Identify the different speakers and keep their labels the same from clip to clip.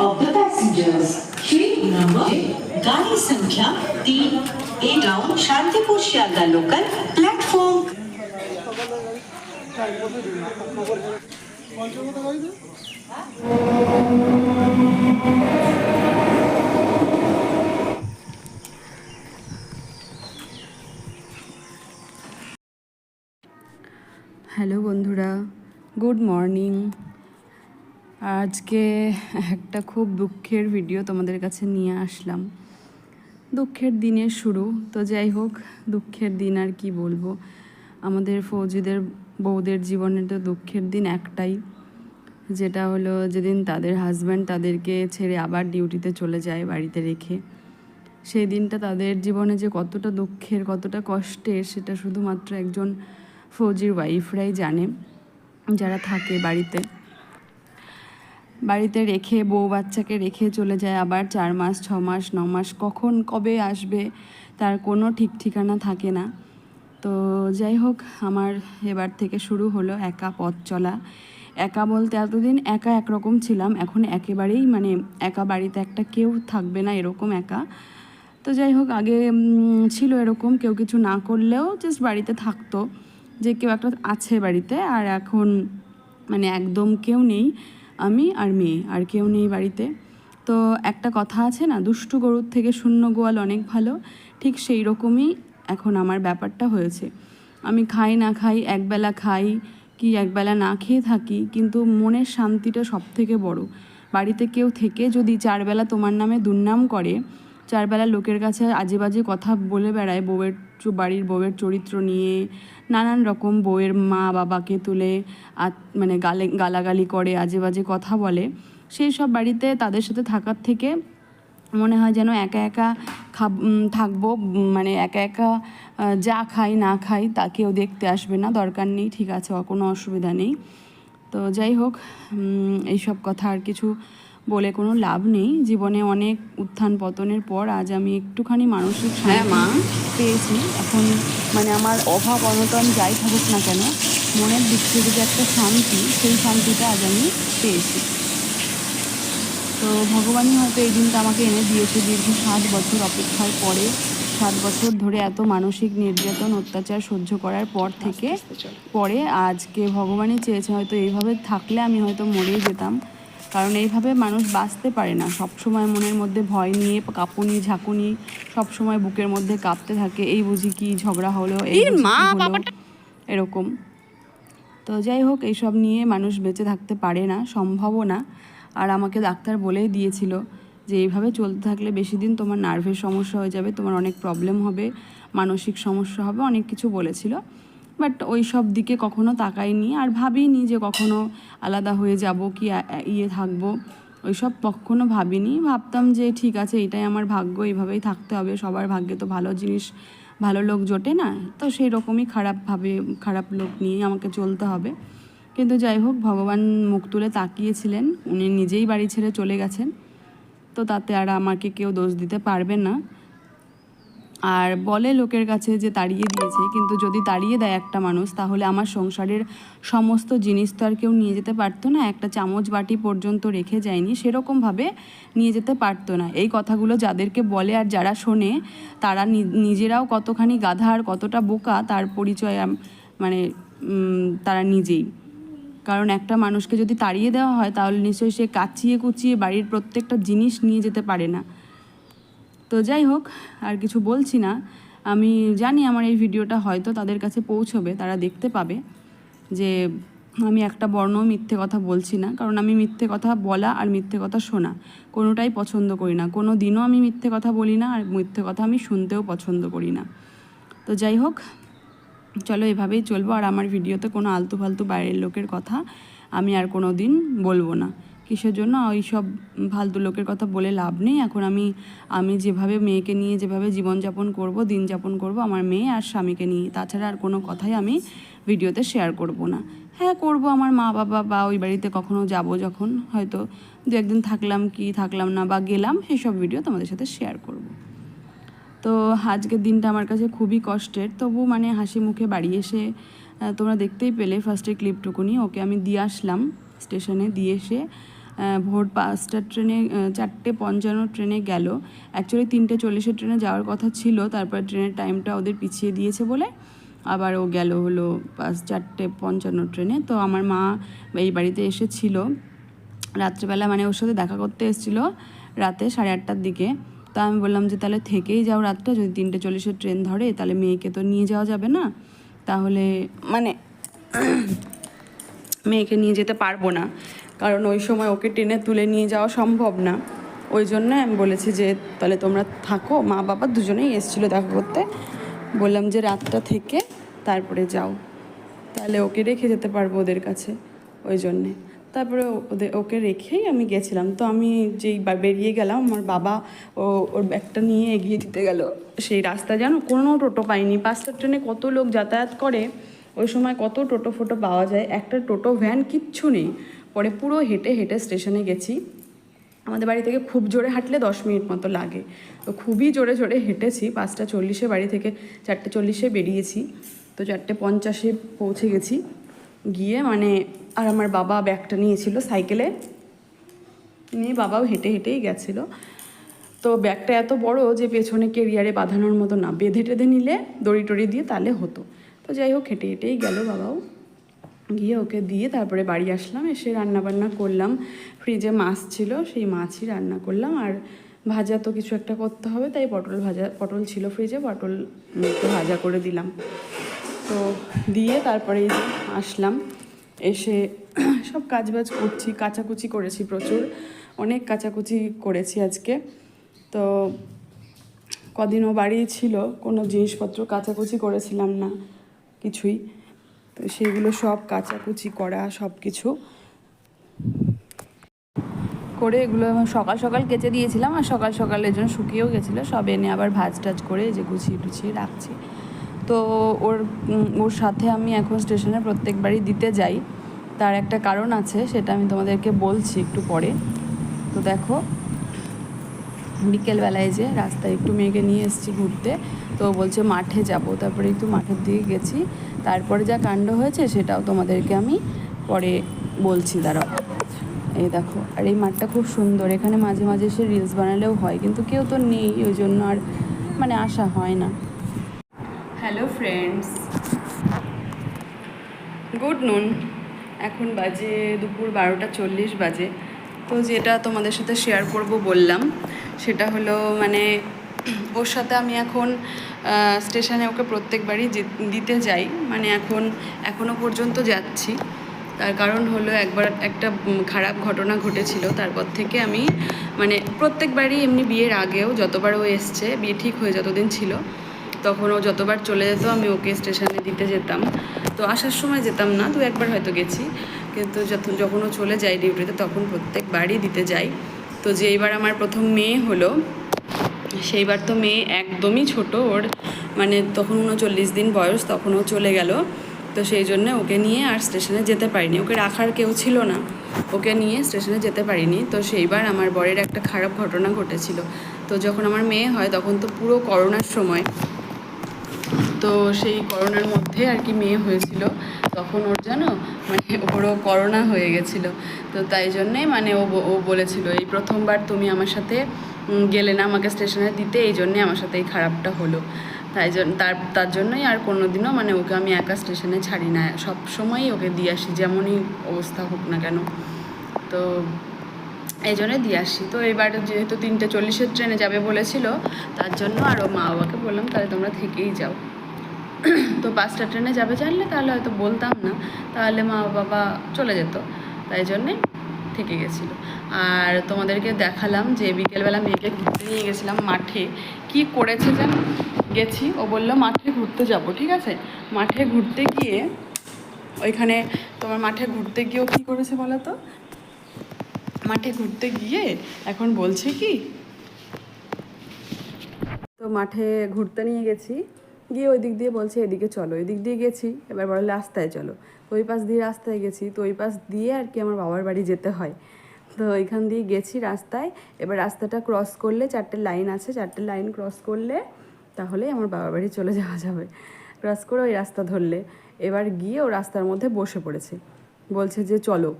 Speaker 1: of the passengers. Train number
Speaker 2: Gari Sankhya 3 A down Shantipur Shialda local platform.
Speaker 3: Hello বন্ধুরা good morning আজকে একটা খুব দুঃখের video তোমাদের কাছে নিয়ে আসলাম। দুঃখের দিনের শুরু। তো যাই হোক, দুঃখের দিন আর কি বলব? আমাদের ফৌজিদের বউদের জীবনে তো দুঃখের দিন একটাই, যেটা হলো যেদিন তাদের হাজব্যান্ড তাদেরকে ছেড়ে আবার ডিউটিতে চলে যায় বাড়িতে রেখে। সেই দিনটা তাদের জীবনে যে কতটা দুঃখের, কতটা কষ্টের, সেটা শুধুমাত্র একজন ফৌজির ওয়াইফরাই জানে। যারা থাকে বাড়িতে। বাড়িতে রেখে, বউ বাচ্চাকে রেখে চলে যায় আবার চার মাস, ছ মাস, ন মাস, কখন কবে আসবে তার কোনো ঠিক ঠিকানা থাকে না। তো যাই হোক, আমার এবার থেকে শুরু হলো একা পথ চলা। একা বলতে এতদিন একা একরকম ছিলাম, এখন একেবারেই মানে একা বাড়িতে একটা কেউ থাকবে না এরকম একা। তো যাই হোক, আগে ছিল এরকম কেউ কিছু না করলেও জাস্ট বাড়িতে থাকতো। যে কেউ একটা আছে বাড়িতে আর এখন মানে একদম কেউ নেই। আমি আর মেয়ে, আর কেউ নেই বাড়িতে। তো একটা কথা আছে না, দুষ্টু গরুর থেকে শূন্য গোয়াল অনেক ভালো। ঠিক সেই রকমই এখন আমার ব্যাপারটা হয়েছে। আমি খাই না খাই, একবেলা খাই কি একবেলা না খেয়ে থাকি, কিন্তু মনের শান্তিটা সব থেকে বড়। বাড়িতে কেউ থেকে যদি চারবেলা তোমার নামে দুর্নাম করে চারবেলা লোকের কাছে আজে বাজে কথা বলে বেড়ায় বউয়ের বাড়ির বউয়ের চরিত্র নিয়ে। নানান রকম বউয়ের মা বাবাকে তুলে মানে গালে গালাগালি করে আজে বাজে কথা বলে। সেই সব বাড়িতে তাদের সাথে থাকার থেকে মনে হয় যেন একা একা খাব থাকব। মানে একা একা যা খাই না খাই তা কেউ দেখতে আসবে না। দরকার নেই, ঠিক আছে কোনো অসুবিধা নেই। তো যাই হোক এইসব কথা আর কিছু বলে কোনো লাভ নেই। জীবনে অনেক উত্থান পতনের পর আজ আমি একটুখানি মানসিক হ্যাঁ মা। পেয়েছি। এখন মানে আমার অভাব অনটন যাই থাকুক না কেন মনের দিক থেকে যে একটা শান্তি সেই শান্তিটা আজ আমি পেয়েছি। তো ভগবানই হয়তো এই দিনটা আমাকে এনে দিয়েছে দীর্ঘ সাত বছর অপেক্ষার পরে। সাত বছর ধরে এত মানসিক নির্যাতন অত্যাচার সহ্য করার পর থেকে পরে আজকে ভগবানই চেয়েছে হয়তো এইভাবে থাকলে আমি হয়তো মরেই যেতাম। কারণ এইভাবে মানুষ বাঁচতে পারে না। সব সময় মনের মধ্যে ভয় নিয়ে কাঁপুনি ঝাঁকুনি সব সময় বুকের মধ্যে কাঁপতে থাকে। এই বুঝি কি ঝগড়া হলো এই হলো, এরকম। তো যাই হোক এইসব নিয়ে মানুষ বেঁচে থাকতে পারে না সম্ভবও না। আর আমাকে ডাক্তার বলেই দিয়েছিল যে এইভাবে চলতে থাকলে বেশি দিন তোমার নার্ভের সমস্যা হয়ে যাবে তোমার অনেক প্রবলেম হবে মানসিক সমস্যা হবে অনেক কিছু বলেছিল। বাট ওই সব দিকে কখনো তাকাইনি আর ভাবিনি যে কখনো আলাদা হয়ে যাব কি ইয়ে থাকব। ওই সব কখনো ভাবিনি। ভাবতাম যে ঠিক আছে, এটাই আমার ভাগ্য, এইভাবেই থাকতে হবে। সবার ভাগ্যে তো ভালো জিনিস, ভালো লোক জোটে না? তো সেই রকমই খারাপভাবে খারাপ লোক নিয়ে আমাকে চলতে হবে। কিন্তু যাই হোক, ভগবান মুখ তুলে তাকিয়েছিলেন। উনি নিজেই বাড়ি ছেড়ে চলে গেছেন। তো তাতে আর আমাকে কেউ দোষ দিতে পারবে না। আর বলে লোকের কাছে যে তাড়িয়ে দিয়েছে, কিন্তু যদি তাড়িয়ে দেয় একটা মানুষ, তাহলে আমার সংসারের সমস্ত জিনিস তো আর কেউ নিয়ে যেতে পারতো না। একটা চামচ বাটি পর্যন্ত রেখে যায়নি, সেরকমভাবে নিয়ে যেতে পারতো না। এই কথাগুলো যাদেরকে বলে আর যারা শোনে, তারা নিজেরাও কতখানি গাধা আর কতটা বোকা, তার পরিচয় মানে তারা নিজেই। কারণ একটা মানুষকে যদি তাড়িয়ে দেওয়া হয়, তাহলে নিশ্চয়ই সে কাচিয়ে কুচিয়ে বাড়ির প্রত্যেকটা জিনিস নিয়ে যেতে পারে না। তো যাই হোক, আর কিছু বলছি না। আমি জানি আমার এই ভিডিওটা হয়তো তাদের কাছে পৌঁছবে, তারা দেখতে পাবে যে আমি একটা বর্ণ মিথ্যে কথা বলছি না, কারণ আমি মিথ্যে কথা বলা আর মিথ্যে কথা শোনা কোনোটাই পছন্দ করি না। কোনো দিনও আমি মিথ্যে কথা বলি না আর মিথ্যে কথা আমি শুনতেও পছন্দ করি না। তো যাই হোক, চলো এভাবেই চলবো। আর আমার ভিডিওতে কোনো আলতু ফালতু বাইরের লোকের কথা আমি আর কোনো দিন বলব না। কিসের জন্য? ওই সব ফালতু লোকের কথা বলে লাভ নেই। এখন আমি আমি যেভাবে মেয়েকে নিয়ে যেভাবে জীবনযাপন করব দিন যাপন করব, আমার মেয়ে আর স্বামীকে নিয়ে, তাছাড়া আর কোনো কথাই আমি ভিডিওতে শেয়ার করব না। হ্যাঁ করব আমার মা বাবা বা ওই বাড়িতে কখনো যাব যখন, হয়তো দু একদিন থাকলাম কি থাকলাম না বা গেলাম, সেসব ভিডিও তোমাদের সাথে শেয়ার করব। তো আজকের দিনটা আমার কাছে খুবই কষ্টের। তবু মানে হাসি মুখে বাড়ি এসে তোমরা দেখতেই পেলে ফার্স্টে ক্লিপটুকুনি ওকে আমি দিয়ে আসলাম স্টেশনে দিয়ে এসে ভোর পাঁচটার ট্রেনে চারটে পঞ্চান্ন ট্রেনে গেল। অ্যাকচুয়ালি তিনটে চল্লিশের ট্রেনে যাওয়ার কথা ছিল, তারপর ট্রেনের টাইমটা ওদের পিছিয়ে দিয়েছে বলে আবার ও গেল হলো পাঁচ, চারটে পঞ্চান্ন ট্রেনে। তো আমার মা এই বাড়িতে এসেছিল। রাত্রেবেলা মানে ওর সাথে দেখা করতে এসেছিল রাতে সাড়ে আটটার দিকে। তো আমি বললাম যে, তাহলে থেকেই যাও রাতটা, যদি তিনটে চল্লিশের ট্রেন ধরে, তাহলে মেয়েকে তো নিয়ে যাওয়া যাবে না। তাহলে মানে মেয়েকে নিয়ে যেতে পারব না। কারণ ওই সময় ওকে টেনে তুলে নিয়ে যাওয়া সম্ভব না। ওই জন্য আমি বলেছি যে, তাহলে তোমরা থাকো, মা বাবা দুজনেই এসেছিল দেখা করতে। বললাম যে, রাতটা থেকে তারপরে যাও। তাহলে ওকে রেখে যেতে পারব ওদের কাছে ওই জন্যে। তারপরে ওদের ওকে রেখেই আমি গেছিলাম। তো আমি যেই বেরিয়ে গেলাম, আমার বাবা ও, ওর ব্যাগটা নিয়ে এগিয়ে দিতে গেল। সেই রাস্তা জানো কোনো টোটো পাইনি। পাঁচটা ট্রেনে কত লোক যাতায়াত করে, ওই সময় কত টোটো ফোটো পাওয়া যায়। একটা টোটো ভ্যান কিচ্ছু নেই। পরে পুরো হেঁটে হেঁটে স্টেশনে গেছি। আমাদের বাড়ি থেকে খুব জোরে হাঁটলে দশ মিনিট মতো লাগে। তো খুবই জোরে জোরে হেঁটেছি, পাঁচটা চল্লিশে বাড়ি থেকে চারটে চল্লিশে বেরিয়েছি। তো চারটে পঞ্চাশে পৌঁছে গেছি। গিয়ে মানে আর আমার বাবা ব্যাগটা নিয়েছিল সাইকেলে। নিয়ে বাবাও হেঁটে হেঁটেই গেছিল। তো ব্যাগটা এত বড় যে পেছনে কেরিয়ারে বাঁধানোর মতো না। বেঁধে টেঁধে নিলে দড়ি টড়ি দিয়ে তাহলে হতো। তো যাই হোক, হেঁটে হেঁটেই গেল বাবাও। গিয়ে ওকে দিয়ে তারপরে বাড়ি আসলাম, এসে রান্না বান্না করলাম ফ্রিজে মাছ ছিল, সেই মাছই রান্না করলাম। আর ভাজা তো কিছু একটা করতে হবে, তাই পটল ভাজা, পটল ছিল ফ্রিজে পটল একটু ভাজা করে দিলাম। তো দিয়ে তারপরে আসলাম, এসে সব কাজবাজ করছি, কাচাকুচি করেছি প্রচুর, অনেক কাচাকুচি করেছি আজকে। তো কদিন ও বাড়ি ছিল, কোনো জিনিসপত্র কাচাকুচি করেছিলাম না, কিছুই। তো সেইগুলো সব কাচাকুচি করা সব কিছু করে এগুলো সকাল সকাল কেচে দিয়েছিলাম আর সকাল সকাল জন্য শুকিয়েও গেছিল। সব এনে আবার ভাজ টাজ করে যে গুছিয়ে টুছিয়ে রাখছি। তো ওর ওর সাথে আমি এখন স্টেশনে প্রত্যেকবারই দিতে যাই। তার একটা কারণ আছে, সেটা আমি তোমাদেরকে বলছি একটু পরে। তো দেখো বিকেলবেলায় যে রাস্তায় একটু মেয়েকে নিয়ে এসেছি ঘুরতে, তো বলছে মাঠে যাব। তারপরে একটু মাঠের দিকে গেছি। তারপরে যা কাণ্ড হয়েছে সেটাও তোমাদেরকে আমি পরে বলছি, দাঁড়াও। এই দেখো, আর এই মাঠটা খুব সুন্দর। এখানে মাঝে মাঝে সে রিলস বানালেও হয়, কিন্তু কেউ তো নেই, ওই জন্য আর মানে আসা হয় না। হ্যালো ফ্রেন্ডস গুড নুন এখন বাজে দুপুর বারোটা চল্লিশ বাজে। তো যেটা তোমাদের সাথে শেয়ার করব বললাম, সেটা হলো মানে ওর সাথে আমি এখন স্টেশনে ওকে প্রত্যেকবারই দিতে যাই। মানে এখন এখনও পর্যন্ত যাচ্ছি। তার কারণ হলো একবার একটা খারাপ ঘটনা ঘটেছিল। তারপর থেকে আমি মানে প্রত্যেকবারই এমনি বিয়ের আগেও যতবার ও এসছে, বিয়ে ঠিক হয়ে যতদিন ছিল, তখন ও যতবার চলে যেত, আমি ওকে স্টেশনে দিতে যেতাম। তো আসার সময় যেতাম না দু একবার হয়তো গেছি। কিন্তু যখন চলে যায় ডিউটিতে তখন প্রত্যেকবারই দিতে যাই। তো যে এইবার আমার প্রথম মেয়ে হলো, সেইবার তো মেয়ে একদমই ছোট ওর মানে তখন উনচল্লিশ দিন বয়স, তখন ও চলে গেল। তো সেই জন্য ওকে নিয়ে আর স্টেশনে যেতে পারিনি। ওকে রাখার কেউ ছিল না। ওকে নিয়ে স্টেশনে যেতে পারিনি। তো সেইবার আমার বরের একটা খারাপ ঘটনা ঘটেছিল। তো যখন আমার মেয়ে হয়, তখন তো পুরো করোনার সময়। তো সেই করোনার মধ্যে আর কি মেয়ে হয়েছিল। তখন ওর জানো মানে ওরও করোনা হয়ে গেছিল। তো তাই জন্যেই মানে ও ও বলেছিল, এই প্রথমবার তুমি আমার সাথে গেলে না আমাকে স্টেশনে দিতে, এই জন্যে আমার সাথে এই খারাপটা হলো। তাই জন্য তার তার জন্যই আর কোনো দিনও মানে ওকে আমি একা স্টেশনে ছাড়ি না। সব সময়ই ওকে দিয়ে আসি, যেমনই অবস্থা হোক না কেন। তো এই জন্যে দিয়ে আসি। তো এবার যেহেতু তিনটে চল্লিশের ট্রেনে যাবে বলেছিল, তার জন্য আরও মা বাবাকে বললাম, তাহলে তোমরা থেকেই যাও। তো বাসটা ট্রেনে যাবে জানলে তাহলে হয়তো বলতাম না। তাহলে মা বাবা চলে যেত। তাই জন্যে থেকে গেছিল। আর তোমাদেরকে দেখালাম যে বিকেলবেলা মেয়েকে ঘুরতে নিয়ে গেছিলাম মাঠে। কি করেছে যেন গেছি, ও বলল, মাঠে ঘুরতে যাব, ঠিক আছে? মাঠে ঘুরতে গিয়ে ওইখানে তোমার মাঠে ঘুরতে গিয়েও কী করেছে বলো তো? মাঠে ঘুরতে গিয়ে এখন বলছে কি? তো মাঠে ঘুরতে নিয়ে গেছি। গিয়ে ওই দিক দিয়ে বলছে, এদিকে চলো। এদিক দিয়ে গেছি, এবার বলে, রাস্তায় চলো। তো ওই পাশ দিয়ে রাস্তায় গেছি, তো ওই পাশ দিয়ে আর কি আমার বাবার বাড়ি যেতে হয়। তো ওইখান দিয়ে গেছি রাস্তায়। এবার রাস্তাটা ক্রস করলে চারটে লাইন আছে, চারটে লাইন ক্রস করলে তাহলে আমার বাবার বাড়ি চলে যাওয়া যাবে। ক্রস করে ওই রাস্তা ধরলে। এবার গিয়ে ও রাস্তার মধ্যে বসে পড়েছে। বলছে যে, চলো।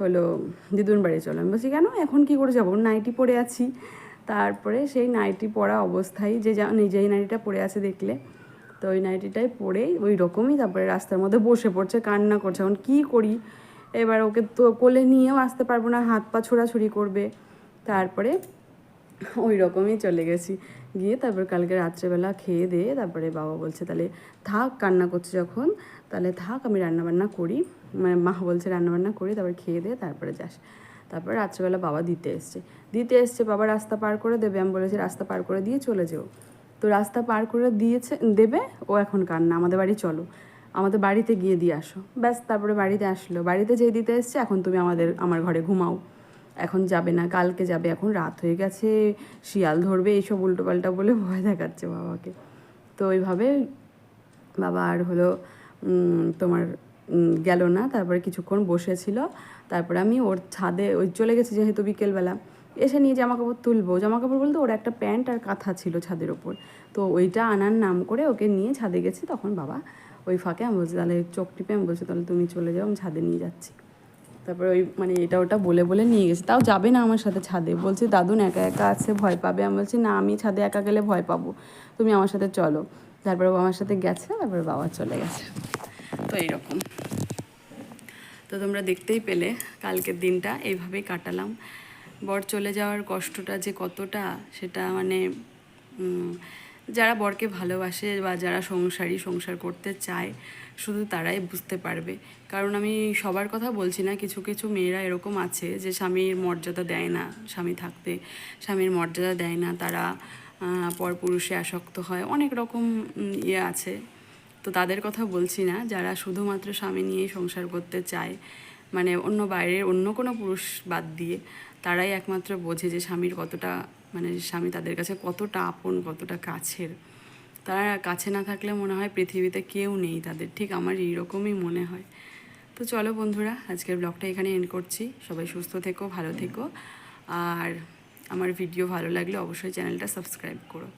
Speaker 3: হলো, দিদুন বাড়ি চলো। আমি বলছি, কেন? এখন কি করে যাব? নাইটি পরে আছি। তারপরে সেই নাইটি পরা অবস্থায় যে, যা, নিজেই নাইটিটা পরে আছে দেখলে তো ওই নাইটিটাই পরেই ওই রকমই তারপরে রাস্তার মধ্যে বসে পড়ছে, কান্না করছে। এখন কী করি? এবার ওকে তো কোলে নিয়েও আসতে পারব না, হাত পা ছোড়াছুড়ি করবে। তারপরে ওই রকমই চলে গেছি। গিয়ে তারপর কালকে রাত্রেবেলা খেয়ে দিয়ে তারপরে বাবা বলছে, তাহলে থাক, কান্না করছে যখন, তাহলে থাক, আমি রান্নাবান্না করি। মানে মা বলছে, রান্নাবান্না করি তারপর খেয়ে দিয়ে তারপরে যাস। তারপর রাত্রেবেলা বাবা দিতে এসছে। দিতে এসছে, বাবা, রাস্তা পার করে দেবে। আমি বলেছি, রাস্তা পার করে দিয়ে চলে যেও। তো রাস্তা পার করে দিয়েছে, দেবে, ও এখন কান্না, আমাদের বাড়ি চলো। আমাদের বাড়িতে গিয়ে দিয়ে আসো। ব্যাস, তারপরে বাড়িতে আসলো। বাড়িতে যেয়ে দিতে এসছে, এখন তুমি আমাদের, আমার ঘরে ঘুমাও। এখন যাবে না, কালকে যাবে, এখন রাত হয়ে গেছে, শিয়াল ধরবে, এইসব উল্টোপাল্টা বলে ভয় দেখাচ্ছে বাবাকে। তো ওইভাবে বাবা আর হলো তোমার গেল না, তারপরে কিছুক্ষণ বসেছিল। তারপরে আমি ওর ছাদে, ওই চলে গেছি যেহেতু বিকেলবেলা। এসে নিয়ে জামা কাপড় তুলবো। জামা কাপড় বলতে ওর একটা প্যান্ট আর কাঁথা ছিল ছাদের ওপর। তো ওইটা আনার নাম করে ওকে নিয়ে ছাদে গেছি। তখন বাবা ওই ফাঁকে আমি বলছি, তাহলে চোখ টিপে, আমি বলছি, তাহলে তুমি চলে যাও, আমি ছাদে নিয়ে যাচ্ছি। তারপরে ওই মানে এটা ওটা বলে বলে নিয়ে গেছে। তাও যাবে না আমার সাথে ছাদে। বলছে দাদুন একা একা আছে, ভয় পাবে? আমি বলছি, না, আমি ছাদে একা গেলে ভয় পাবো। তুমি আমার সাথে চলো। তারপরে আমার সাথে গেছে, তারপরে বাবা চলে গেছে। তো এইরকম। তো তোমরা দেখতেই পেলে কালকের দিনটা। এইভাবেই কাটালাম। বর চলে যাওয়ার কষ্টটা যে কতটা, সেটা মানে যারা বরকে ভালোবাসে বা যারা সংসারী সংসার করতে চায়, শুধু তারাই বুঝতে পারবে। কারণ আমি সবার কথা বলছি না, কিছু কিছু মেয়েরা এরকম আছে যে স্বামীর মর্যাদা দেয় না স্বামী থাকতে। স্বামীর মর্যাদা দেয় না, তারা পরপুরুষে আসক্ত হয়। অনেক রকম ইয়ে আছে। তো তাদের কথা বলছি না, যারা শুধুমাত্র স্বামী নিয়েই সংসার করতে চায় মানে অন্য বাইরের অন্য কোনো পুরুষ বাদ দিয়ে তারাই একমাত্র বোঝে যে স্বামীর কতটা মানে স্বামী তাদের কাছে কতটা আপন, কতটা কাছের। তারা কাছে না থাকলে মনে হয় পৃথিবীতে কেউ নেই তাদের। ঠিক আমার এইরকমই মনে হয়। তো চলো বন্ধুরা, আজকের ব্লগটা এখানে এন্ড করছি। সবাই সুস্থ থেকো, ভালো থেকো। আর আমার ভিডিও ভালো লাগলে অবশ্যই চ্যানেলটা সাবস্ক্রাইব করো।